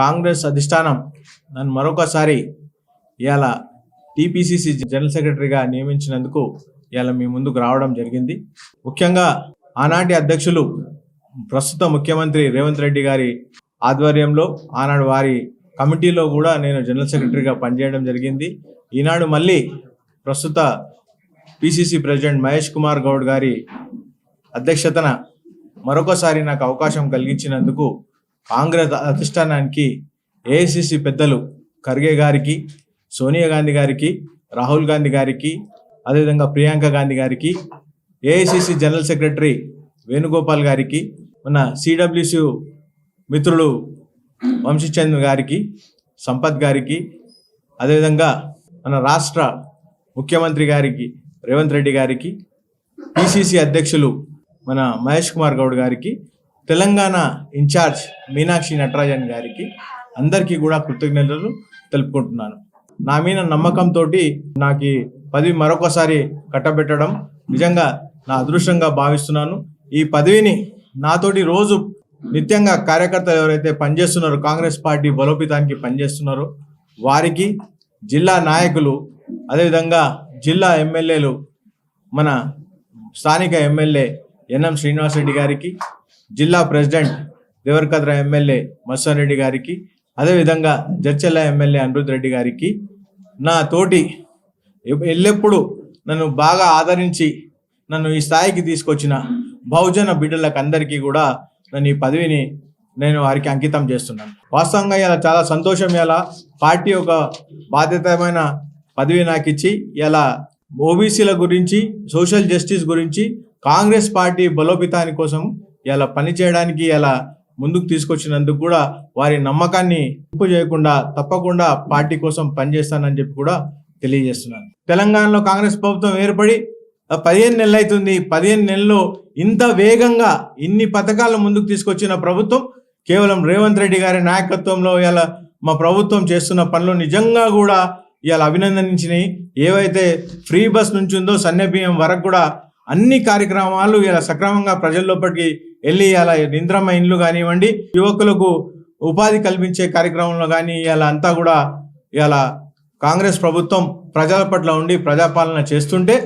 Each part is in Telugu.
కాంగ్రెస్ అధిష్టానం నన్ను మరొకసారి ఇవాళ టీపీసీసీ జనరల్ సెక్రటరీగా నియమించినందుకు ఇవాళ మీ ముందుకు రావడం జరిగింది. ముఖ్యంగా ఆనాటి అధ్యక్షులు ప్రస్తుత ముఖ్యమంత్రి రేవంత్ రెడ్డి గారి ఆధ్వర్యంలో ఆనాడు వారి కమిటీలో కూడా నేను జనరల్ సెక్రటరీగా పనిచేయడం జరిగింది. ఈనాడు మళ్ళీ ప్రస్తుత P C C president Mahesh Kumar Goud గారి అధ్యక్షతన మరొకసారి నాకు అవకాశం కలిగించినందుకు కాంగ్రెస్ అధిష్టానానికి ఏఐసిసి పెద్దలు ఖర్గే గారికి సోనియా గాంధీ గారికి రాహుల్ గాంధీ గారికి అదేవిధంగా ప్రియాంక గాంధీ గారికి ఏఐసిసి జనరల్ సెక్రటరీ వేణుగోపాల్ గారికి మన సిడబ్ల్యూసి మిత్రులు వంశీచంద్ గారికి సంపత్ గారికి అదేవిధంగా మన రాష్ట్ర ముఖ్యమంత్రి గారికి రేవంత్ రెడ్డి గారికి పిసిసి అధ్యక్షులు మన మహేష్ కుమార్ గౌడ్ గారికి తెలంగాణ ఇన్ఛార్జ్ మీనాక్షి నటరాజన్ గారికి అందరికీ కూడా కృతజ్ఞతలు తెలుపుకుంటున్నాను. నా మీద నమ్మకంతో నాకు పదవి మరొకసారి కట్టబెట్టడం నిజంగా నా అదృష్టంగా భావిస్తున్నాను. ఈ పదవిని నాతోటి రోజు నిత్యంగా కార్యకర్తలు ఎవరైతే పనిచేస్తున్నారో కాంగ్రెస్ పార్టీ బలోపేతానికి పనిచేస్తున్నారో వారికి జిల్లా నాయకులు అదేవిధంగా జిల్లా ఎమ్మెల్యేలు మన స్థానిక ఎమ్మెల్యే ఎన్ఎం శ్రీనివాసరెడ్డి గారికి జిల్లా president Devarakadra M L A మత్స్వన్ Reddy గారికి అదేవిధంగా జడ్చెల్ల ఎమ్మెల్యే అనిరుద్ రెడ్డి గారికి నా తోటి ఎ- ఎల్లప్పుడూ నన్ను బాగా ఆదరించి నన్ను ఈ స్థాయికి తీసుకొచ్చిన బహుజన బిడ్డలకు అందరికీ కూడా నన్ను ఈ పదవిని నేను వారికి అంకితం చేస్తున్నాను. వాస్తవంగా ఇలా చాలా సంతోషం. ఇలా పార్టీ ఒక బాధ్యతమైన పదవి నాకు ఇచ్చి ఇలా ఓబీసీల గురించి సోషల్ జస్టిస్ గురించి కాంగ్రెస్ పార్టీ బలోపేతాని కోసం ఇలా పనిచేయడానికి ఇలా ముందుకు తీసుకొచ్చినందుకు కూడా వారి నమ్మకాన్ని ఉప్పు చేయకుండా తప్పకుండా పార్టీ కోసం పనిచేస్తానని చెప్పి కూడా తెలియజేస్తున్నాను. తెలంగాణలో కాంగ్రెస్ ప్రభుత్వం ఏర్పడి పదిహేను నెలలు అవుతుంది. పదిహేను నెలల్లో ఇంత వేగంగా ఇన్ని పథకాలు ముందుకు తీసుకొచ్చిన ప్రభుత్వం కేవలం రేవంత్ రెడ్డి గారి నాయకత్వంలో ఇలా మా ప్రభుత్వం చేస్తున్న పనులు నిజంగా కూడా ఇవాళ అభినందించినాయి ఏవైతే ఫ్రీ బస్ నుంచి ఉందో సన్నబియ్యం వరకు కూడా అన్ని కార్యక్రమాలు ఇలా సక్రమంగా ప్రజల్లోపటికి వెళ్ళి ఇలా ఇంద్రమ్మ ఇండ్లు కానివ్వండి యువకులకు ఉపాధి కల్పించే కార్యక్రమంలో కానీ ఇలా అంతా కూడా ఇలా కాంగ్రెస్ ప్రభుత్వం ప్రజల పట్ల ఉండి ప్రజాపాలన చేస్తుంటే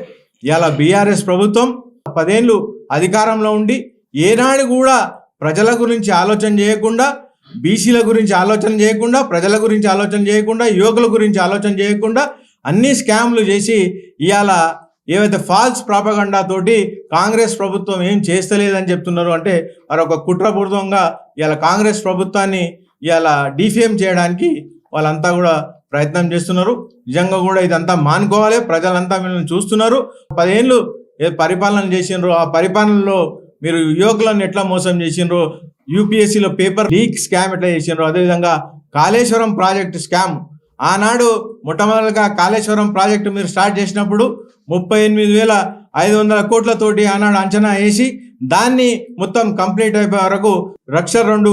ఇలా బీఆర్ఎస్ ప్రభుత్వం పదేళ్ళు అధికారంలో ఉండి ఏనాడు కూడా ప్రజల గురించి ఆలోచన చేయకుండా బీసీల గురించి ఆలోచన చేయకుండా ప్రజల గురించి ఆలోచన చేయకుండా యువకుల గురించి ఆలోచన చేయకుండా అన్ని స్కామ్లు చేసి ఇవాళ ఏవైతే ఫాల్స్ ప్రాపగండా తోటి కాంగ్రెస్ ప్రభుత్వం ఏం చేస్తలేదని చెప్తున్నారు అంటే వారు ఒక కుట్రపూర్వకంగా కాంగ్రెస్ ప్రభుత్వాన్ని ఇలా డిఫేమ్ చేయడానికి వాళ్ళంతా కూడా ప్రయత్నం చేస్తున్నారు. నిజంగా కూడా ఇదంతా మానుకోవాలి. ప్రజలంతా మిమ్మల్ని చూస్తున్నారు. పదేళ్ళు ఏ పరిపాలన చేసిండ్రు? ఆ పరిపాలనలో మీరు యువకులను ఎట్లా మోసం చేసినారు యూపీఎస్సీలో పేపర్ లీక్ స్కామ్ ఎట్లా చేసినారు అదేవిధంగా కాళేశ్వరం ప్రాజెక్ట్ స్కామ్. ఆనాడు మొట్టమొదటిగా కాళేశ్వరం ప్రాజెక్టు మీరు స్టార్ట్ చేసినప్పుడు ముప్పై ఎనిమిది వేల ఐదు వందల కోట్లతోటి ఆనాడు అంచనా వేసి దాన్ని మొత్తం కంప్లీట్ అయిపోయే వరకు లక్ష రెండు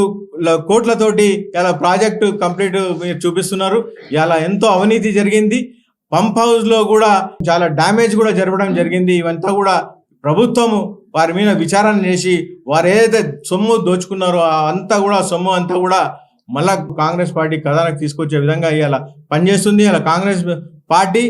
కోట్లతోటి ఇలా ప్రాజెక్టు కంప్లీట్ మీరు చూపిస్తున్నారు. ఇలా ఎంతో అవినీతి జరిగింది. పంప్ హౌస్లో కూడా చాలా డ్యామేజ్ కూడా జరగడం జరిగింది. ఇవంతా కూడా ప్రభుత్వము వారి మీద విచారణ చేసి వారు ఏదైతే సొమ్ము దోచుకున్నారో అంతా కూడా సొమ్ము అంతా కూడా మళ్ళా కాంగ్రెస్ పార్టీ కథానికి తీసుకొచ్చే విధంగా ఇలా పనిచేస్తుంది. ఇలా కాంగ్రెస్ పార్టీ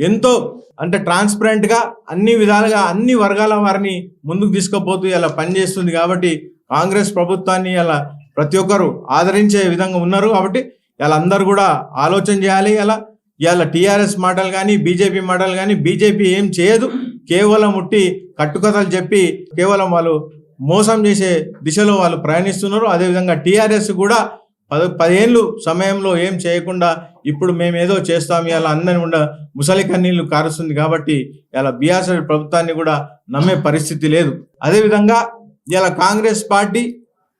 ఎంతో అంటే ట్రాన్స్పరెంట్గా అన్ని విధాలుగా అన్ని వర్గాల వారిని ముందుకు తీసుకుపోతూ ఇలా పనిచేస్తుంది కాబట్టి కాంగ్రెస్ ప్రభుత్వాన్ని ఇలా ప్రతి ఒక్కరు ఆదరించే విధంగా ఉన్నారు కాబట్టి ఇలా కూడా ఆలోచన చేయాలి. ఇలా ఇవాళ టీఆర్ఎస్ మాటలు కానీ బీజేపీ మాటలు కానీ బీజేపీ ఏం చేయదు. కేవలం ఉట్టి కట్టుకథలు చెప్పి కేవలం వాళ్ళు మోసం చేసే దిశలో వాళ్ళు ప్రయాణిస్తున్నారు. అదేవిధంగా టీఆర్ఎస్ కూడా పద పదేళ్ళు సమయంలో ఏం చేయకుండా ఇప్పుడు మేము ఏదో చేస్తాం ఇలా అందరిని ఉండ ముసలి కన్నీళ్ళు కారుస్తుంది కాబట్టి ఇలా బీఆర్ఎస్ ప్రభుత్వాన్ని కూడా నమ్మే పరిస్థితి లేదు. అదేవిధంగా ఇలా కాంగ్రెస్ పార్టీ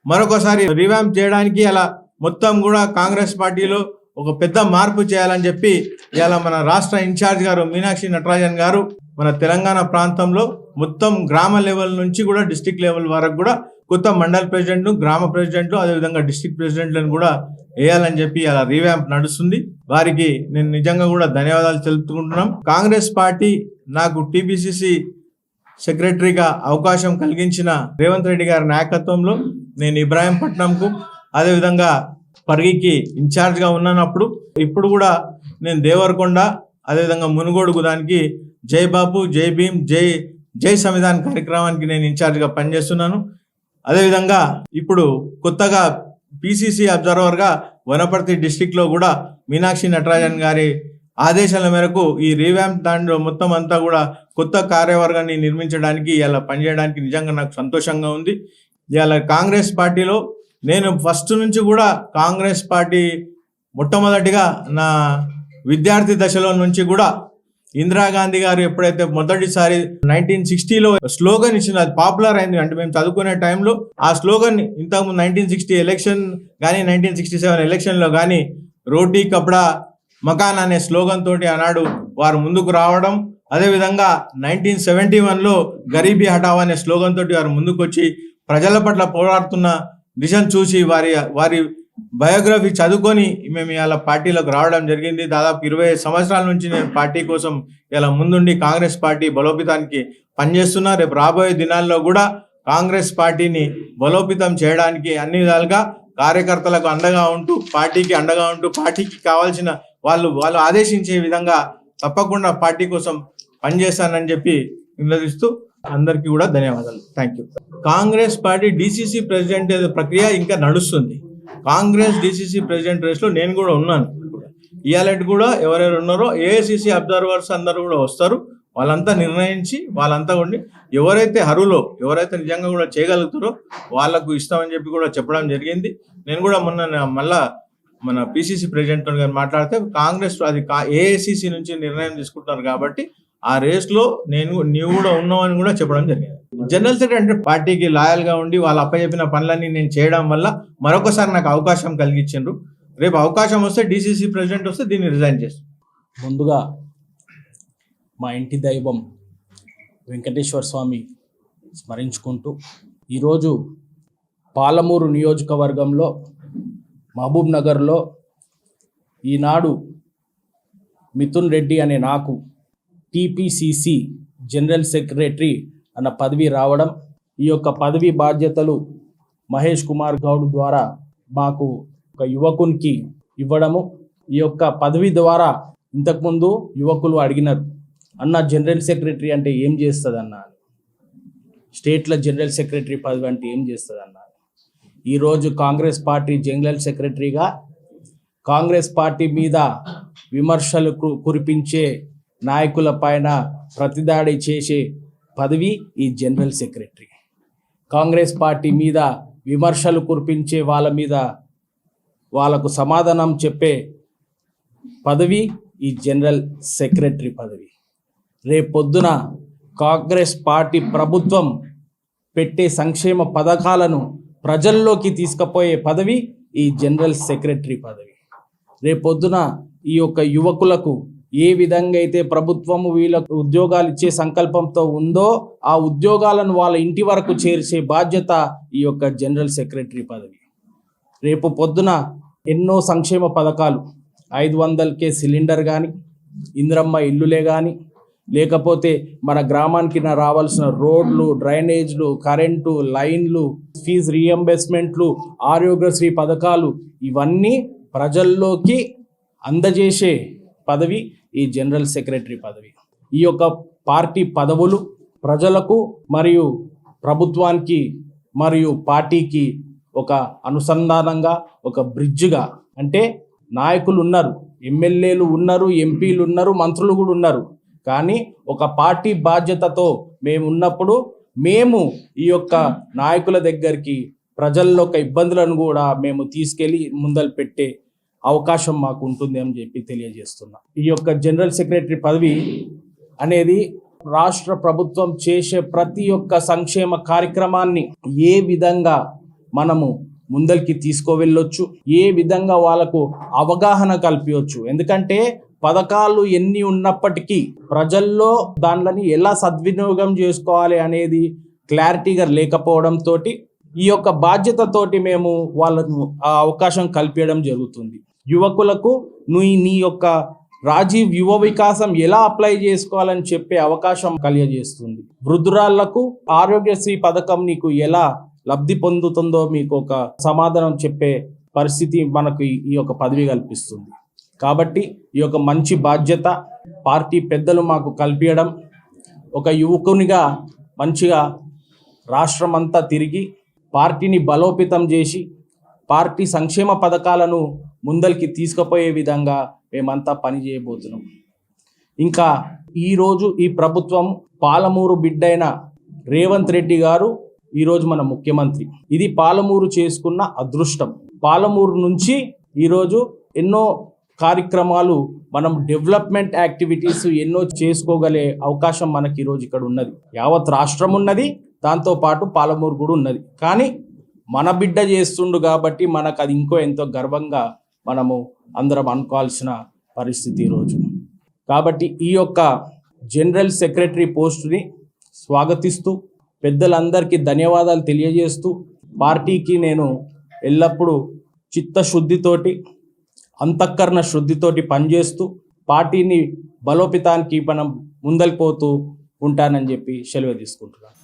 మరొకసారి రివాంప్ చేయడానికి అలా మొత్తం కూడా కాంగ్రెస్ పార్టీలో ఒక పెద్ద మార్పు చేయాలని చెప్పి ఇలా మన రాష్ట్ర ఇన్ఛార్జ్ గారు మీనాక్షి నటరాజన్ గారు మన తెలంగాణ ప్రాంతంలో మొత్తం గ్రామ లెవెల్ నుంచి కూడా డిస్టిక్ లెవెల్ వరకు కూడా కొత్త మండల్ ప్రెసిడెంట్ గ్రామ ప్రెసిడెంట్లు అదేవిధంగా డిస్టిక్ ప్రెసిడెంట్లను కూడా వేయాలని చెప్పి అలా రీవ్యాంప్ నడుస్తుంది. వారికి నేను నిజంగా కూడా ధన్యవాదాలు తెలుపుకుంటున్నాం. కాంగ్రెస్ పార్టీ నాకు టీపీసీసీ సెక్రటరీగా అవకాశం కలిగించిన రేవంత్ రెడ్డి గారి నాయకత్వంలో నేను ఇబ్రాహీంపట్నంకు అదేవిధంగా పరిగికి ఇన్ఛార్జ్గా ఉన్నప్పుడు ఇప్పుడు కూడా నేను దేవరకొండ అదేవిధంగా మునుగోడుకు దానికి జై బాబు జై భీమ్ జై జై సంవిధాన్ కార్యక్రమానికి నేను ఇన్ఛార్జ్గా పనిచేస్తున్నాను. అదేవిధంగా ఇప్పుడు కొత్తగా పిసిసి అబ్జర్వర్గా వనపర్తి డిస్టిక్లో కూడా మీనాక్షి నటరాజన్ గారి ఆదేశాల మేరకు ఈ రీవ్యాంప్ దాంట్లో మొత్తం అంతా కూడా కొత్త కార్యవర్గాన్ని నిర్మించడానికి ఇలా పనిచేయడానికి నిజంగా నాకు సంతోషంగా ఉంది. ఇవాళ కాంగ్రెస్ పార్టీలో నేను ఫస్ట్ నుంచి కూడా కాంగ్రెస్ పార్టీ మొట్టమొదటిగా నా విద్యార్థి దశలో నుంచి కూడా ఇందిరాగాంధీ గారు ఎప్పుడైతే మొదటిసారి నైన్టీన్ సిక్స్టీలో స్లోగన్ ఇచ్చింది అది పాపులర్ అయింది అంటే మేము చదువుకునే టైంలో ఆ స్లోగన్ ఇంతకుముందు నైన్టీన్ సిక్స్టీ ఎలక్షన్ కానీ నైన్టీన్ సిక్స్టీ సెవెన్ ఎలక్షన్లో కానీ రోటీ కపడా మకాన్ అనే స్లోగన్ తోటి ఆనాడు వారు ముందుకు రావడం అదేవిధంగా నైన్టీన్ సెవెంటీ వన్లో గరీబీ హటావ్ అనే స్లోగన్ తోటి వారు ముందుకు వచ్చి ప్రజల పట్ల పోరాడుతున్న దిశను చూసి వారి వారి బయోగ్రఫీ చదువుకొని మేము ఇలా పార్టీలోకి రావడం జరిగింది. దాదాపు ఇరవై సంవత్సరాల నుంచి నేను పార్టీ కోసం ఇలా ముందుండి కాంగ్రెస్ పార్టీ బలోపేతానికి పనిచేస్తున్నా. రేపు రాబోయే దినాల్లో కూడా కాంగ్రెస్ పార్టీని బలోపేతం చేయడానికి అన్ని విధాలుగా కార్యకర్తలకు అండగా ఉంటూ పార్టీకి అండగా ఉంటూ పార్టీకి కావాల్సిన వాళ్ళు వాళ్ళు ఆదేశించే విధంగా తప్పకుండా పార్టీ కోసం పనిచేస్తానని చెప్పి నిలదీస్తూ అందరికీ కూడా ధన్యవాదాలు. Thank you Congress party D C C president ప్రక్రియ ఇంకా నడుస్తుంది. కాంగ్రెస్ డిసిసి ప్రెసిడెంట్ రేస్లో నేను కూడా ఉన్నాను. ఇయాలెట్ కూడా ఎవరెవరు ఉన్నారో ఏఐసిసి అబ్జర్వర్స్ అందరూ కూడా వస్తారు. వాళ్ళంతా నిర్ణయించి వాళ్ళంతా ఉండి ఎవరైతే హరులో ఎవరైతే నిజంగా కూడా చేయగలుగుతారో వాళ్ళకు ఇస్తామని చెప్పి కూడా చెప్పడం జరిగింది. నేను కూడా మొన్న మళ్ళా మన పిసిసి ప్రెసిడెంట్ గారు మాట్లాడితే కాంగ్రెస్ అది ఏఐసిసి నుంచి నిర్ణయం తీసుకుంటున్నారు కాబట్టి ఆ రేస్లో నేను నీవు కూడా ఉన్నావని కూడా చెప్పడం జరిగింది. జనరల్ సెక్రటరీ అంటే పార్టీకి లాయల్గా ఉండి వాళ్ళు అప్పచెప్పిన పనులన్నీ నేను చేయడం వల్ల మరొకసారి నాకు అవకాశం కలిగించిండ్రు. రేపు అవకాశం వస్తే డిసిసి ప్రెసిడెంట్ వస్తే దీన్ని రిజైన్ చేస్తాను ముందుగా మా ఇంటి దైవం వెంకటేశ్వర స్వామి స్మరించుకుంటూ ఈరోజు పాలమూరు నియోజకవర్గంలో మహబూబ్ నగర్లో ఈనాడు మిథున్ రెడ్డి అనే నాకు టిపిసిసి జనరల్ సెక్రటరీ అన్న పదవి రావడం ఈ యొక్క పదవి బాధ్యతలు మహేష్ కుమార్ గౌడ్ ద్వారా మాకు ఒక యువకునికి ఇవ్వడము. ఈ యొక్క పదవి ద్వారా ఇంతకుముందు యువకులు అడిగినారు అన్న జనరల్ సెక్రటరీ అంటే ఏం చేస్తుంది అన్న స్టేట్ల జనరల్ సెక్రటరీ పదవి అంటే ఏం చేస్తుంది అన్న ఈరోజు కాంగ్రెస్ పార్టీ జనరల్ సెక్రటరీగా కాంగ్రెస్ పార్టీ మీద విమర్శలు కురిపించే నాయకుల పైన ప్రతిదాడి చేసే పదవి ఈ జనరల్ సెక్రటరీ. కాంగ్రెస్ పార్టీ మీద విమర్శలు కురిపించే వాళ్ళ మీద వాళ్ళకు సమాధానం చెప్పే పదవి ఈ జనరల్ సెక్రటరీ పదవి. రేపొద్దున కాంగ్రెస్ పార్టీ ప్రభుత్వం పెట్టే సంక్షేమ పథకాలను ప్రజల్లోకి తీసుకుపోయే పదవి ఈ జనరల్ సెక్రటరీ పదవి. రేపొద్దున ఈ యొక్క యువకులకు ఏ విధంగా అయితే ప్రభుత్వము వీళ్ళకు ఉద్యోగాలు ఇచ్చే సంకల్పంతో ఉందో ఆ ఉద్యోగాలను వాళ్ళ ఇంటి వరకు చేర్చే బాధ్యత ఈ యొక్క జనరల్ సెక్రటరీ పదవి. రేపు పొద్దున ఎన్నో సంక్షేమ పథకాలు ఐదు వందలకే సిలిండర్ కానీ ఇందిరమ్మ ఇల్లులే కానీ లేకపోతే మన గ్రామానికి రావాల్సిన రోడ్లు డ్రైనేజ్లు కరెంటు లైన్లు ఫీజు రీఎంబర్స్మెంట్లు ఆరోగ్యశ్రీ పథకాలు ఇవన్నీ ప్రజల్లోకి అందజేసే పదవి ఈ జనరల్ సెక్రటరీ పదవి. ఈ యొక్క పార్టీ పదవులు ప్రజలకు మరియు ప్రభుత్వానికి మరియు పార్టీకి ఒక అనుసంధానంగా ఒక బ్రిడ్జ్గా. అంటే నాయకులు ఉన్నారు ఎమ్మెల్యేలు ఉన్నారు ఎంపీలు ఉన్నారు మంత్రులు కూడా ఉన్నారు. కానీ ఒక పార్టీ బాధ్యతతో మేము ఉన్నప్పుడు మేము ఈ యొక్క నాయకుల దగ్గరికి ప్రజల్లో ఒక ఇబ్బందులను కూడా మేము తీసుకెళ్ళి ముందలు పెట్టే అవకాశం మాకు ఉంటుంది అని చెప్పి తెలియజేస్తున్నా. ఈ యొక్క జనరల్ సెక్రటరీ పదవి అనేది రాష్ట్ర ప్రభుత్వం చేసే ప్రతి ఒక్క సంక్షేమ కార్యక్రమాన్ని ఏ విధంగా మనము ముందరికి తీసుకువెళ్ళొచ్చు ఏ విధంగా వాళ్ళకు అవగాహన కల్పించవచ్చు ఎందుకంటే పథకాలు ఎన్ని ఉన్నప్పటికీ ప్రజల్లో దానిని ఎలా సద్వినియోగం చేసుకోవాలి అనేది క్లారిటీగా లేకపోవడంతో ఈ యొక్క బాధ్యతతోటి మేము వాళ్ళకు ఆ అవకాశం కల్పించడం జరుగుతుంది. యువకులకు నువ్వు నీ యొక్క రాజీవ్ యువ వికాసం ఎలా అప్లై చేసుకోవాలని చెప్పే అవకాశం కలిగజేస్తుంది. వృద్ధురాళ్ళకు ఆరోగ్యశ్రీ పథకం నీకు ఎలా లబ్ధి పొందుతుందో మీకు ఒక సమాధానం చెప్పే పరిస్థితి మనకు ఈ- ఈ యొక్క పదవి కల్పిస్తుంది. కాబట్టి ఈ యొక్క మంచి బాధ్యత పార్టీ పెద్దలు మాకు కల్పించడం ఒక యువకునిగా మంచిగా రాష్ట్రం అంతా తిరిగి పార్టీని బలోపేతం చేసి పార్టీ సంక్షేమ పథకాలను ముందరికి తీసుకుపోయే విధంగా మేమంతా పని చేయబోతున్నాం. ఇంకా ఈరోజు ఈ ప్రభుత్వం పాలమూరు బిడ్డైన రేవంత్ రెడ్డి గారు ఈరోజు మన ముఖ్యమంత్రి. ఇది పాలమూరు చేసుకున్న అదృష్టం. పాలమూరు నుంచి ఈరోజు ఎన్నో కార్యక్రమాలు మనం డెవలప్మెంట్ యాక్టివిటీస్ ఎన్నో చేసుకోగలే అవకాశం మనకి ఈరోజు ఇక్కడ ఉన్నది. యావత్ రాష్ట్రం ఉన్నది దాంతో పాటు పాలమూరు కూడా ఉన్నది. కానీ మన బిడ్డ చేస్తుండు కాబట్టి మనకు అది ఇంకో ఎంతో గర్వంగా మనము అందరం అనుకోవాల్సిన పరిస్థితి ఈరోజు కాబట్టి ఈ యొక్క జనరల్ సెక్రటరీ పోస్టుని స్వాగతిస్తూ పెద్దలందరికీ ధన్యవాదాలు తెలియజేస్తూ పార్టీకి నేను ఎల్లప్పుడూ చిత్తశుద్ధితోటి అంతఃకరణ శుద్ధితోటి పనిచేస్తూ పార్టీని బలోపేతానికి మనం ముందలిపోతూ ఉంటానని చెప్పి సెలవు తీసుకుంటున్నాను.